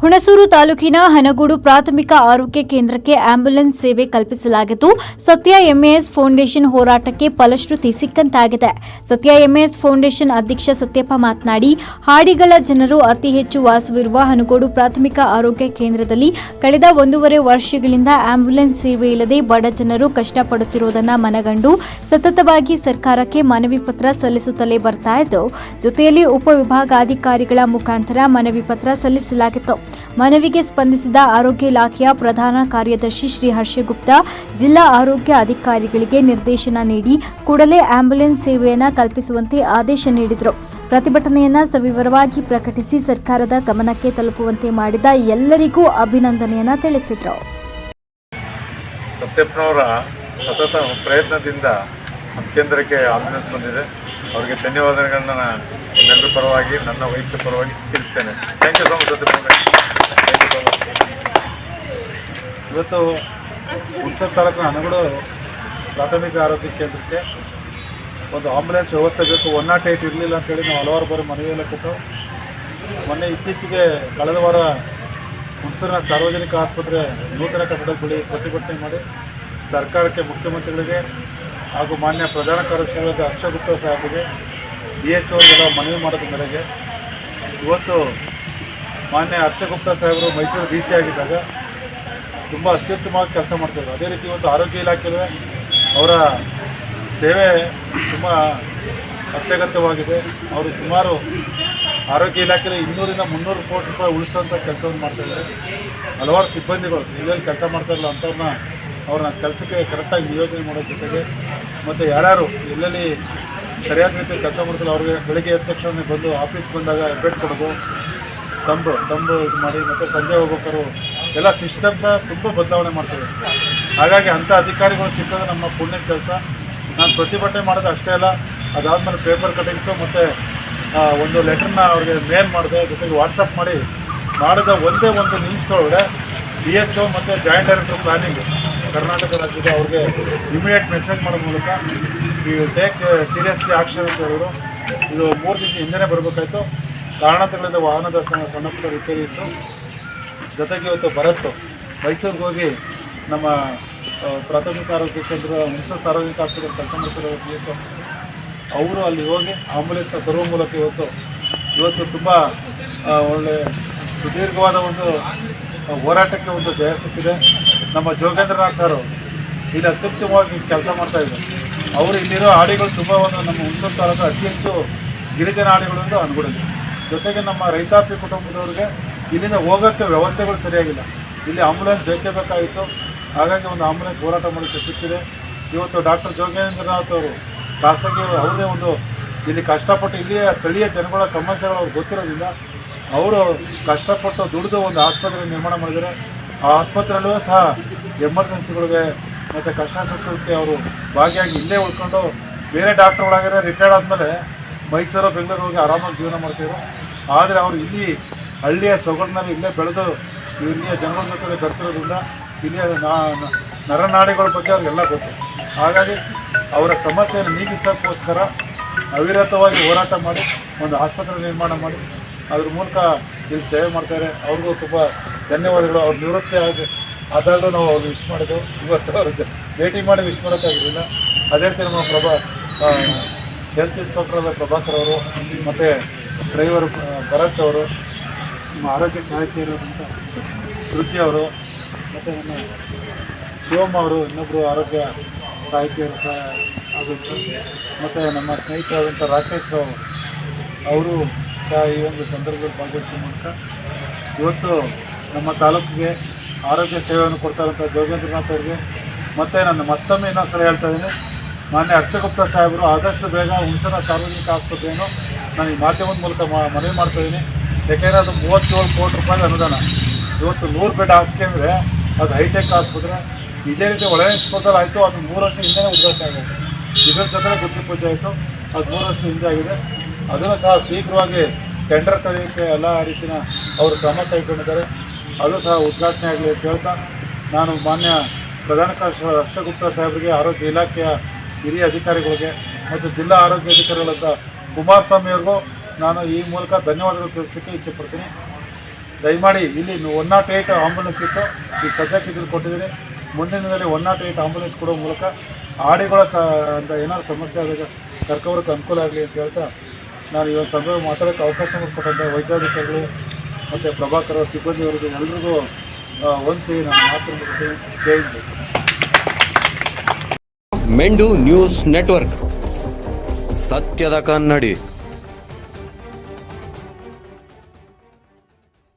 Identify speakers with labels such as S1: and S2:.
S1: ಹುಣಸೂರು ತಾಲೂಕಿನ ಹನಗೂಡು ಪ್ರಾಥಮಿಕ ಆರೋಗ್ಯ ಕೇಂದ್ರಕ್ಕೆ ಆಂಬ್ಯುಲೆನ್ಸ್ ಸೇವೆ ಕಲ್ಪಿಸಲಾಗಿದ್ದು, ಸತ್ಯ ಎಂಎಎಸ್ ಫೌಂಡೇಶನ್ ಹೋರಾಟಕ್ಕೆ ಫಲಶ್ರುತಿ ಸಿಕ್ಕಂತಾಗಿದೆ. ಸತ್ಯ ಎಂಎಎಸ್ ಫೌಂಡೇಶನ್ ಅಧ್ಯಕ್ಷ ಸತ್ಯಪ್ಪ ಮಾತನಾಡಿ, ಹಾಡಿಗಳ ಜನರು ಅತಿ ಹೆಚ್ಚು ವಾಸವಿರುವ ಹನಗೋಡು ಪ್ರಾಥಮಿಕ ಆರೋಗ್ಯ ಕೇಂದ್ರದಲ್ಲಿ ಕಳೆದ ಒಂದೂವರೆ ವರ್ಷಗಳಿಂದ ಆಂಬ್ಯುಲೆನ್ಸ್ ಸೇವೆ ಇಲ್ಲದೆ ಬಡ ಜನರು ಕಷ್ಟಪಡುತ್ತಿರುವುದನ್ನು ಮನಗಂಡು, ಸತತವಾಗಿ ಸರ್ಕಾರಕ್ಕೆ ಮನವಿ ಪತ್ರ ಸಲ್ಲಿಸುತ್ತಲೇ ಬರ್ತಾ ಇದ್ದು, ಜೊತೆಯಲ್ಲಿ ಉಪವಿಭಾಗಾಧಿಕಾರಿಗಳ ಮುಖಾಂತರ ಮನವಿ ಪತ್ರ ಸಲ್ಲಿಸಲಾಗಿತ್ತು. ಮನವಿಗೆ ಸ್ಪಂದಿಸಿದ ಆರೋಗ್ಯ ಇಲಾಖೆಯ ಪ್ರಧಾನ ಕಾರ್ಯದರ್ಶಿ ಶ್ರೀ ಹರ್ಷಗುಪ್ತ, ಜಿಲ್ಲಾ ಆರೋಗ್ಯ ಅಧಿಕಾರಿಗಳಿಗೆ ನಿರ್ದೇಶನ ನೀಡಿ ಕೂಡಲೇ ಆಂಬ್ಯುಲೆನ್ಸ್ ಸೇವೆಯನ್ನು ಕಲ್ಪಿಸುವಂತೆ ಆದೇಶ ನೀಡಿದರು. ಪ್ರತಿಭಟನೆಯನ್ನು ಸವಿವರವಾಗಿ ಪ್ರಕಟಿಸಿ ಸರ್ಕಾರದ ಗಮನಕ್ಕೆ ತಲುಪುವಂತೆ ಮಾಡಿದ ಎಲ್ಲರಿಗೂ ಅಭಿನಂದನೆಯನ್ನು ತಿಳಿಸಿದರು.
S2: ಸತ್ಯಪ್ಪನವರ ಸತತ ಪ್ರಯತ್ನದಿಂದ ಕೇಂದ್ರಕ್ಕೆ ಆಂಬ್ಯುಲೆನ್ಸ್ ಬಂದಿದೆ. ಅವರಿಗೆ ಧನ್ಯವಾದಗಳನ್ನ ನಾನು ಎಲ್ಲರ ಪರವಾಗಿ, ನನ್ನ ವೈಯಕ್ತಿಕ ಪರವಾಗಿ ತಿಳಿಸ್ತೇನೆ. ಥ್ಯಾಂಕ್ ಯು ಸೊ ಮಚ್
S3: ಇವತ್ತು ಹುಣಸೂರು ತಾಲೂಕಿನ ಹಣಗಳು ಪ್ರಾಥಮಿಕ ಆರೋಗ್ಯ ಕೇಂದ್ರಕ್ಕೆ ಒಂದು ಆಂಬುಲೆನ್ಸ್ ವ್ಯವಸ್ಥೆ ಬೇಕು. ಒನ್ ನಾಟ್ ಏಯ್ಟ್ ಇರಲಿಲ್ಲ ಅಂತೇಳಿ ನಾವು ಹಲವಾರು ಬಾರಿ ಮನವಿಯೆಲ್ಲ ಕೊಟ್ಟು ಮೊನ್ನೆ ಇತ್ತೀಚೆಗೆ ಕಳೆದ ವಾರ ಹುಣಸೂರಿನ ಸಾರ್ವಜನಿಕ ಆಸ್ಪತ್ರೆ ನೂತನ ಕಟ್ಟಡ ಬಳಿ ಪ್ರತಿಭಟನೆ ಮಾಡಿ ಸರ್ಕಾರಕ್ಕೆ ಮುಖ್ಯಮಂತ್ರಿಗಳಿಗೆ ಹಾಗೂ ಮಾನ್ಯ ಪ್ರಧಾನ ಕಾರ್ಯದರ್ಶಿಗಳಾದ ಹರ್ಷಗುಪ್ತ ಸಾಹೇಬರಿಗೆ ಡಿ ಎಚ್ ಅವ್ರಿಗೆಲ್ಲ ಮನವಿ ಮಾಡಿದ ಮೇರೆಗೆ ಇವತ್ತು ಮಾನ್ಯ ಹರ್ಷಗುಪ್ತ ಸಾಹೇಬರು ಮೈಸೂರು ಡಿ ಸಿ ಆಗಿದ್ದಾಗ ತುಂಬ ಅತ್ಯುತ್ತಮವಾಗಿ ಕೆಲಸ ಮಾಡ್ತಿದ್ರು ಅದೇ ರೀತಿ ಇವತ್ತು ಆರೋಗ್ಯ ಇಲಾಖೆಯಲ್ಲೂ ಅವರ ಸೇವೆ ತುಂಬ ಅತ್ಯಗತ್ಯವಾಗಿದೆ. ಅವರು ಸುಮಾರು ಆರೋಗ್ಯ ಇಲಾಖೆಯಲ್ಲಿ ಇನ್ನೂರಿಂದ ಮುನ್ನೂರು ಕೋಟಿ ರೂಪಾಯಿ ಉಳಿಸುವಂಥ ಕೆಲಸವನ್ನು ಮಾಡ್ತಾಯಿದ್ದಾರೆ ಹಲವಾರು ಸಿಬ್ಬಂದಿಗಳು ಇದರಲ್ಲಿ ಕೆಲಸ ಮಾಡ್ತಾರಲ್ಲ ಅಂಥವ್ರನ್ನ ಅವ್ರನ್ನ ಕೆಲಸಕ್ಕೆ ಕರೆಕ್ಟಾಗಿ ನಿಯೋಜನೆ ಮಾಡೋ ಜೊತೆಗೆ ಮತ್ತು ಯಾರ್ಯಾರು ಎಲ್ಲೆಲ್ಲಿ ಸರಿಯಾದ ರೀತಿಯಲ್ಲಿ ಕೆಲಸ ಮಾಡ್ತಾರೆ ಅವ್ರಿಗೆ ಬೆಳಿಗ್ಗೆ ಎದ್ದ ತಕ್ಷಣ ಬಂದು ಆಫೀಸ್ ಬಂದಾಗ ಅಪ್ಡೇಟ್ ಕೊಡೋದು, ತಂಬು ತಂಬು ಇದು ಮಾಡಿ ಮತ್ತು ಸಂಜೆ ಹೋಗ್ಬೇಕಾದ್ರು ಎಲ್ಲ ಸಹ ತುಂಬ ಬದಲಾವಣೆ ಮಾಡ್ತಾರೆ ಹಾಗಾಗಿ ಅಂಥ ಅಧಿಕಾರಿಗಳು ಸಿಕ್ಕೋದು ನಮ್ಮ ಪುಣ್ಯ ಕೆಲಸ. ನಾನು ಪ್ರತಿಭಟನೆ ಮಾಡೋದು ಅಷ್ಟೇ ಅಲ್ಲ, ಅದಾದಮೇಲೆ ಪೇಪರ್ ಕಟಿಂಗ್ಸು ಮತ್ತು ಒಂದು ಲೆಟರ್ನ ಅವ್ರಿಗೆ ಮೇಲ್ ಮಾಡಿದೆ, ಜೊತೆಗೆ ವಾಟ್ಸಪ್ ಮಾಡಿ, ಮಾಡಿದ ಒಂದೇ ಒಂದು ನಿಮಿಷದೊಳಗಡೆ ಡಿ ಎಚ್ ಒ ಮತ್ತು ಜಾಯಿಂಟ್ ಡೈರೆಕ್ಟರ್ ಪ್ಲಾನಿಂಗ್ ಕರ್ನಾಟಕ ರಾಜ್ಯದ ಅವ್ರಿಗೆ ಇಮಿಡಿಯೇಟ್ ಮೆಸೇಜ್ ಮಾಡೋ ಮೂಲಕ ಈ ಟೇಕ್ ಸೀರಿಯಸ್ಲಿ ಆಕ್ಷನ್ ಅಂತ ಹೇಳಿದ್ರು. ಇದು ಮೂರು ದಿವಸ ಹಿಂದೆನೇ ಬರಬೇಕಾಯ್ತು. ಕಾರಣತೆಗಳಿಂದ ವಾಹನದ ಸಣ್ಣ ಪುಟ್ಟ ರಿಪೇರಿ ಇತ್ತು. ಜೊತೆಗೆ ಇವತ್ತು ಭರತ್ ಮೈಸೂರಿಗೆ ಹೋಗಿ ನಮ್ಮ ಪ್ರಾಥಮಿಕ ಆರೋಗ್ಯ ಕೇಂದ್ರ, ಮುನ್ಸಿಪಲ್ ಸಾರ್ವಜನಿಕ ಆಸ್ಪತ್ರೆ ಕೆಲಸ ಮಾಡ್ತಿರೋ ಅವರು ಅಲ್ಲಿ ಹೋಗಿ ಆಂಬುಲೆನ್ಸ್ ತರುವ ಮೂಲಕ ಇವತ್ತು ಇವತ್ತು ತುಂಬ ಒಳ್ಳೆ ಸುದೀರ್ಘವಾದ ಒಂದು ಹೋರಾಟಕ್ಕೆ ಒಂದು ಜಯ ಸಿಕ್ಕಿದೆ. ನಮ್ಮ ಜೋಗೇಂದ್ರನಾಥ್ ಸರ್, ಇಲ್ಲಿ ಅತ್ಯುತ್ತಮವಾಗಿ ಕೆಲಸ ಮಾಡ್ತಾ ಇದ್ದಾರೆ ಅವರು ಇಲ್ಲಿರೋ ಹಾಡಿಗಳು ತುಂಬ ಒಂದು ನಮ್ಮ ಹುಣಸೂರು ತಾಲೂಕು ಅತಿ ಹೆಚ್ಚು ಗಿರಿಜನ ಹಾಡಿಗಳು ಎಂದು ಅನ್ಕೊಂಡಿದೆ ಜೊತೆಗೆ ನಮ್ಮ ರೈತಾಪಿ ಕುಟುಂಬದವ್ರಿಗೆ ಇಲ್ಲಿಂದ ಹೋಗೋಕ್ಕೆ ವ್ಯವಸ್ಥೆಗಳು ಸರಿಯಾಗಿಲ್ಲ. ಇಲ್ಲಿ ಆಂಬುಲೆನ್ಸ್ ಬೇಕೇ ಬೇಕಾಗಿತ್ತು. ಹಾಗಾಗಿ ಒಂದು ಆಂಬುಲೆನ್ಸ್ ಹೋರಾಟ ಮಾಡೋಕ್ಕೆ ಸಿಕ್ಕಿದೆ. ಇವತ್ತು ಡಾಕ್ಟರ್ ಜೋಗೇಂದ್ರನಾಥ್ ಅವರು ಖಾಸಗಿ ಅವರೇ ಒಂದು ಇಲ್ಲಿ ಕಷ್ಟಪಟ್ಟು ಇಲ್ಲಿಯ ಸ್ಥಳೀಯ ಜನಗಳ ಸಮಸ್ಯೆಗಳು ಅವ್ರಿಗೆ ಗೊತ್ತಿರೋದ್ರಿಂದ, ಅವರು ಕಷ್ಟಪಟ್ಟು ದುಡಿದು ಒಂದು ಆಸ್ಪತ್ರೆ ನಿರ್ಮಾಣ ಮಾಡಿದ್ದಾರೆ. ಆ ಆಸ್ಪತ್ರೆಯಲ್ಲೂ ಸಹ ಎಮರ್ಜೆನ್ಸಿಗಳಿಗೆ ಮತ್ತು ಕಷ್ಟ ಸುಖಕ್ಕೆ ಅವರು ಭಾಗಿಯಾಗಿ ಇಲ್ಲೇ ಉಳ್ಕೊಂಡು ಬೇರೆ ಡಾಕ್ಟ್ರುಗಳಾಗಿರೋ ರಿಟೈರ್ಡ್ ಆದಮೇಲೆ ಮೈಸೂರು, ಬೆಂಗಳೂರು ಹೋಗಿ ಆರಾಮಾಗಿ ಜೀವನ ಮಾಡ್ತಿದ್ರು. ಆದರೆ ಅವರು ಇಲ್ಲಿ ಹಳ್ಳಿಯ ಸೊಗಡಿನಲ್ಲಿ ಇಲ್ಲೇ ಬೆಳೆದು ಇಲ್ಲಿಯ ಜನಗಳ ಜೊತೆ ಬರ್ತಿರೋದ್ರಿಂದ ಇಲ್ಲಿಯ ನರನಾಡಿಗಳ ಬಗ್ಗೆ ಅವ್ರಿಗೆಲ್ಲ ಗೊತ್ತು. ಹಾಗಾಗಿ ಅವರ ಸಮಸ್ಯೆಯನ್ನು ನೀಗಿಸೋಕ್ಕೋಸ್ಕರ ಅವಿರತವಾಗಿ ಹೋರಾಟ ಮಾಡಿ, ಒಂದು ಆಸ್ಪತ್ರೆ ನಿರ್ಮಾಣ ಮಾಡಿ, ಅದ್ರ ಮೂಲಕ ಇಲ್ಲಿ ಸೇವೆ ಮಾಡ್ತಾರೆ. ಅವ್ರಿಗೂ ತುಂಬ ಧನ್ಯವಾದಗಳು. ಅವ್ರ ನಿವೃತ್ತಿ ಆಗಿ ಆದಾಗಲೂ ನಾವು ಅವ್ರು ವಿಶ್ ಮಾಡಿದೆವು. ಇವತ್ತು ಅವ್ರ ಭೇಟಿ ಮಾಡಿ ವಿಶ್ ಮಾಡೋಕ್ಕಾಗಿರಲಿಲ್ಲ. ಅದೇ ರೀತಿ ನಮ್ಮ ಪ್ರಭಾ ಹೆಲ್ತ್ ಇನ್ಸ್ಪೆಕ್ಟರ್ ಆದ ಪ್ರಭಾಕರ್ ಅವರು ಮತ್ತು ಡ್ರೈವರ್ ಭರತ್ ಅವರು, ನಮ್ಮ ಆರೋಗ್ಯ ಸಹಾಯಕಿಯರಾದಂಥ ಶ್ರುತಿ ಅವರು, ಮತ್ತು ನಮ್ಮ ಶಿವಮ್ಮ ಅವರು ಇನ್ನೊಬ್ಬರು ಆರೋಗ್ಯ ಸಾಹಿತ್ಯರು ಸಹ ಆಗುತ್ತೆ ಮತ್ತು ನಮ್ಮ ಸ್ನೇಹಿತರಾದಂಥ ರಾಕೇಶ್ ರಾವ್ ಅವರು ಸಹ ಈ ಒಂದು ಸಂದರ್ಭದಲ್ಲಿ ಭಾಗವಹಿಸುವ ಮೂಲಕ ಇವತ್ತು ನಮ್ಮ ತಾಲೂಕಿಗೆ ಆರೋಗ್ಯ ಸೇವೆಯನ್ನು ಕೊಡ್ತಾರಂಥ ಜೋಗೇಂದ್ರನಾಥ್ ಅವರಿಗೆ. ಮತ್ತು ನಾನು ಮತ್ತೊಮ್ಮೆ ಇನ್ನೊಂದು ಸಲ ಹೇಳ್ತಾ ಇದ್ದೀನಿ, ಮಾನ್ಯ ಹರ್ಷಗುಪ್ತ ಸಾಹೇಬರು ಆದಷ್ಟು ಬೇಗ ಹುಣಸನ ಸಾರ್ವಜನಿಕ ಆಸ್ಪತ್ರೆಯನ್ನು ನಾನು ಈ ಮಾಧ್ಯಮದ ಮೂಲಕ ಮನವಿ ಮಾಡ್ತಾ ಇದ್ದೀನಿ. ಯಾಕೆಂದರೆ ಅದು ಮೂವತ್ತೇಳು ಕೋಟಿ ರೂಪಾಯಿ ಅನುದಾನ. ಇವತ್ತು ನೂರು ಬೆಡ್ ಹಾಸಿಗೆ ಅಂದರೆ ಅದು ಹೈಟೆಕ್ ಆಸ್ಪತ್ರೆ. ಇದೇ ರೀತಿ ಒಳಗಿಸ್ಕೋತಾರೆ ಆಯಿತು, ಅದು ಮೂರು ವರ್ಷ ಹಿಂದೆನೇ ಉದ್ಘಾಟನೆ ಆಗಿದೆ. ಇದರ ಜೊತೆ ಗುತ್ತಿ ಪೂಜೆ ಆಯಿತು, ಅದು ಮೂರು ವರ್ಷ ಹಿಂದೆ ಆಗಿದೆ. ಅದನ್ನು ಸಹ ಶೀಘ್ರವಾಗಿ ಟೆಂಡರ್ ಕರೆಯೋಕ್ಕೆ ಎಲ್ಲ ರೀತಿಯ ಅವರು ಕ್ರಮ ಕೈಗೊಂಡಿದ್ದಾರೆ. ಅದು ಸಹ ಉದ್ಘಾಟನೆ ಆಗಲಿ ಅಂತ ಹೇಳ್ತಾ ನಾನು ಮಾನ್ಯ ಪ್ರಧಾನ ಕಾರ್ಯದರ್ಶಿ ಹರ್ಷಗುಪ್ತ ಸಾಹೇಬರಿಗೆ, ಆರೋಗ್ಯ ಇಲಾಖೆಯ ಹಿರಿಯ ಅಧಿಕಾರಿಗಳಿಗೆ ಮತ್ತು ಜಿಲ್ಲಾ ಆರೋಗ್ಯ ಅಧಿಕಾರಿಗಳಾದ ಕುಮಾರಸ್ವಾಮಿ ಅವ್ರಿಗೂ ನಾನು ಈ ಮೂಲಕ ಧನ್ಯವಾದಗಳು ತಿಳಿಸಲಿಕ್ಕೆ ಇಚ್ಛೆಪಡ್ತೀನಿ. ದಯಮಾಡಿ ಇಲ್ಲಿ ಒನ್ ನಾಟ್ ಏಯ್ಟ್ ಆಂಬುಲೆನ್ಸ್ ಇತ್ತು. ಈಗ ಸದ್ಯಕ್ಕೆ ಇದನ್ನು ಕೊಟ್ಟಿದ್ದೀನಿ. ಮುಂದಿನ ದಿನದಲ್ಲಿ ಒನ್ ನಾಟ್ ಏಯ್ಟ್ ಆಂಬುಲೆನ್ಸ್ ಕೊಡೋ ಮೂಲಕ ಆಡಿಗಳ ಸ ಅಂತ ಏನಾದ್ರು ಸಮಸ್ಯೆ ಆದಾಗ ಕರ್ಕೋವ್ರಿಗೆ ಅನುಕೂಲ ಆಗಲಿ ಅಂತ ಹೇಳ್ತಾ ನಾನು ಇವತ್ತು ಸಂದರ್ಭ ಮಾತಾಡೋಕ್ಕೆ ಅವಕಾಶ ಮಾಡಿಕೊಟ್ಟಂಥ ವೈದ್ಯಾಧಿಕಾರಿಗಳು ಮತ್ತು ಪ್ರಭಾಕರ ಸಿಬ್ಬಂದಿವರೆಗೂ ಎಲ್ರಿಗೂ ಒಂದ್ಸಿ ನಾನು ಮಾತು ಮುಗಿಸ್ತೀನಿ ಜೈ ಹಿಂದ್.
S4: ಮೆಂಡು ನ್ಯೂಸ್ ನೆಟ್ವರ್ಕ್ ಸತ್ಯದ ಕನ್ನಡಿ